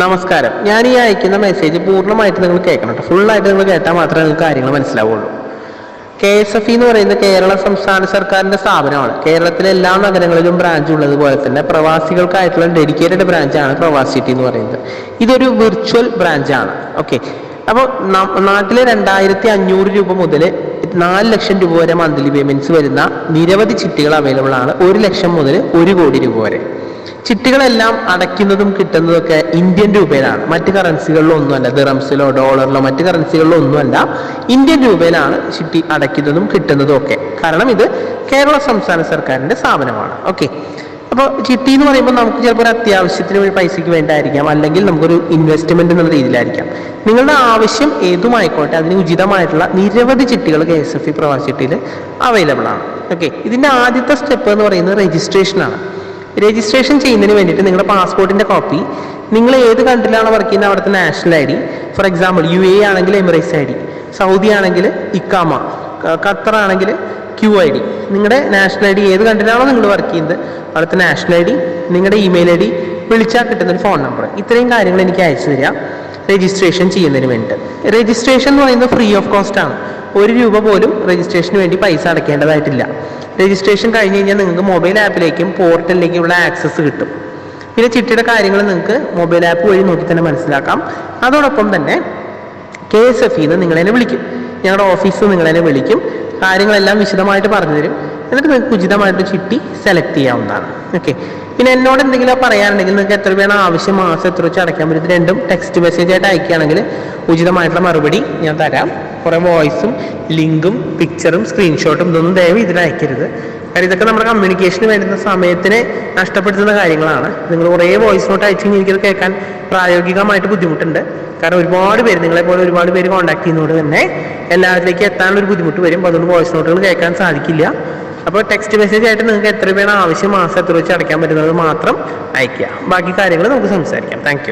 നമസ്കാരം. ഞാൻ ഈ അയക്കുന്ന മെസ്സേജ് പൂർണമായിട്ട് നിങ്ങൾ കേൾക്കണം കേട്ടോ ഫുള്ളായിട്ട് നിങ്ങൾ കേട്ടാൽ മാത്രമേ നിങ്ങൾക്ക് കാര്യങ്ങൾ മനസ്സിലാവുള്ളൂ. കെ എസ് എഫ് എന്ന് പറയുന്നത് കേരള സംസ്ഥാന സർക്കാരിന്റെ സ്ഥാപനമാണ്. കേരളത്തിലെ എല്ലാ നഗരങ്ങളിലും ബ്രാഞ്ച് ഉള്ളതുപോലെ തന്നെ പ്രവാസികൾക്കായിട്ടുള്ള ഡെഡിക്കേറ്റഡ് ബ്രാഞ്ചാണ് പ്രവാസിറ്റി എന്ന് പറയുന്നത്. ഇതൊരു വിർച്വൽ ബ്രാഞ്ചാണ് ഓക്കെ അപ്പോൾ നാട്ടിലെ രണ്ടായിരത്തി അഞ്ഞൂറ് രൂപ മുതൽ നാല് ലക്ഷം രൂപ വരെ മന്ത്ലി പേയ്മെന്റ്സ് വരുന്ന നിരവധി ചിട്ടികൾ അവൈലബിൾ ആണ്. ഒരു ലക്ഷം മുതൽ ഒരു കോടി രൂപ വരെ. ചിട്ടികളെല്ലാം അടയ്ക്കുന്നതും കിട്ടുന്നതൊക്കെ ഇന്ത്യൻ രൂപയിലാണ്. മറ്റ് കറൻസികളിലോ ഒന്നുമല്ല ദിറംസിലോ ഡോളറിലോ മറ്റ് കറൻസികളിലോ ഒന്നുമല്ല ഇന്ത്യൻ രൂപയിലാണ് ചിട്ടി അടയ്ക്കുന്നതും കിട്ടുന്നതും ഒക്കെ. കാരണം ഇത് കേരള സംസ്ഥാന സർക്കാരിന്റെ സ്ഥാപനമാണ്. ഓക്കെ അപ്പോൾ ചിട്ടി എന്ന് പറയുമ്പോൾ നമുക്ക് ചിലപ്പോൾ ഒരു അത്യാവശ്യത്തിന് ഒരു പൈസയ്ക്ക് വേണ്ടായിരിക്കാം അല്ലെങ്കിൽ നമുക്കൊരു ഇൻവെസ്റ്റ്മെന്റ് എന്നുള്ള രീതിയിലായിരിക്കാം. നിങ്ങളുടെ ആവശ്യം ഏതുമായിക്കോട്ടെ അതിന് ഉചിതമായിട്ടുള്ള നിരവധി ചിട്ടികൾ കെ എസ് എഫ് ഇ പ്രവാസി ചിട്ടിയിൽ അവൈലബിൾ ആണ്. ഓക്കെ ഇതിന്റെ ആദ്യത്തെ സ്റ്റെപ്പ് എന്ന് പറയുന്നത് രജിസ്ട്രേഷൻ ആണ്. രജിസ്ട്രേഷൻ ചെയ്യുന്നതിന് വേണ്ടിയിട്ട് നിങ്ങളുടെ പാസ്പോർട്ടിന്റെ കോപ്പി. നിങ്ങൾ ഏത് കൺട്രിയിലാണ് വർക്ക് ചെയ്യുന്നത്? അവിടുത്തെ national I D for example U A ആണെങ്കിൽ എമിറേറ്റ്സ് ഐ ഡി സൗദി ആണെങ്കിൽ ഇക്കാമ ഖത്തർ ആണെങ്കിൽ ക്യു ഐ ഡി നിങ്ങളുടെ നാഷണൽ ഐ ഡി ഏത് കൺട്രിയിലാണോ നിങ്ങൾ വർക്ക് ചെയ്യുന്നത്? അവിടുത്തെ നാഷണൽ ഐ ഡി നിങ്ങളുടെ ഇമെയിൽ ഐ ഡി വിളിച്ചാൽ കിട്ടുന്ന ഒരു ഫോൺ നമ്പർ ഇത്രയും കാര്യങ്ങൾ എനിക്ക് അയച്ചു തരിക രജിസ്ട്രേഷൻ ചെയ്യുന്നതിന് വേണ്ടിയിട്ട്. രജിസ്ട്രേഷൻ എന്ന് പറയുന്നത് ഫ്രീ ഓഫ് കോസ്റ്റ് ആണ്. ഒരു രൂപ പോലും രജിസ്ട്രേഷന് വേണ്ടി പൈസ അടയ്ക്കേണ്ടതായിട്ടില്ല രജിസ്ട്രേഷൻ കഴിഞ്ഞ് കഴിഞ്ഞാൽ നിങ്ങൾക്ക് മൊബൈൽ ആപ്പിലേക്കും പോർട്ടലിലേക്കും ഉള്ള ആക്സസ് കിട്ടും. പിന്നെ ചിട്ടിയുടെ കാര്യങ്ങൾ നിങ്ങൾക്ക് മൊബൈൽ ആപ്പ് വഴി നോക്കി തന്നെ മനസ്സിലാക്കാം. അതോടൊപ്പം തന്നെ കെ എസ് എഫ് ഇന്ന് നിങ്ങളെന്നെ വിളിക്കും. ഞങ്ങളുടെ ഓഫീസ് നിങ്ങളെന്നെ വിളിക്കും. കാര്യങ്ങളെല്ലാം വിശദമായിട്ട് പറഞ്ഞു തരും എന്നിട്ട് നിങ്ങൾക്ക് ഉചിതമായിട്ട് ചിട്ടി സെലക്ട് ചെയ്യാവുന്നതാണ്. ഓക്കെ പിന്നെ എന്നോട് എന്തെങ്കിലും പറയാനുണ്ടെങ്കിൽ നിങ്ങൾക്ക് എത്ര രൂപയാണ് ആവശ്യം? മാസം എത്ര വെച്ച് അടയ്ക്കാൻ പറ്റും? ഇത് രണ്ടും ടെക്സ്റ്റ് മെസ്സേജ് ആയിട്ട് അയക്കുകയാണെങ്കിൽ ഉചിതമായിട്ടുള്ള മറുപടി ഞാൻ തരാം. കുറേ വോയിസും ലിങ്കും പിക്ചറും സ്ക്രീൻഷോട്ടും ഇതൊന്നും ദയവ് ഇതിൽ അയക്കരുത്. കാരണം ഇതൊക്കെ നമ്മുടെ കമ്മ്യൂണിക്കേഷന് വേണ്ടുന്ന സമയത്തിനെ നഷ്ടപ്പെടുത്തുന്ന കാര്യങ്ങളാണ്. നിങ്ങൾ കുറേ വോയിസ് നോട്ട് അയച്ചു കഴിഞ്ഞാൽ എനിക്കത് കേൾക്കാൻ പ്രായോഗികമായിട്ട് ബുദ്ധിമുട്ടുണ്ട്. കാരണം ഒരുപാട് പേര് നിങ്ങളെ പോലെ ഒരുപാട് പേര് കോൺടാക്ട് ചെയ്യുന്നതുകൊണ്ട് തന്നെ എല്ലാവരിലേക്ക് എത്താനുള്ള ഒരു ബുദ്ധിമുട്ട് വരും. അതുകൊണ്ട് വോയിസ് നോട്ടുകൾ കേൾക്കാൻ സാധിക്കില്ല. അപ്പോൾ ടെക്സ്റ്റ് മെസ്സേജ് ആയിട്ട് നിങ്ങൾക്ക് എത്ര രൂപയാണ് ആവശ്യം മാസം എത്ര വെച്ച് അടയ്ക്കാൻ പറ്റുന്നത് മാത്രം അയക്കുക ബാക്കി കാര്യങ്ങൾ നമുക്ക് സംസാരിക്കാം. താങ്ക്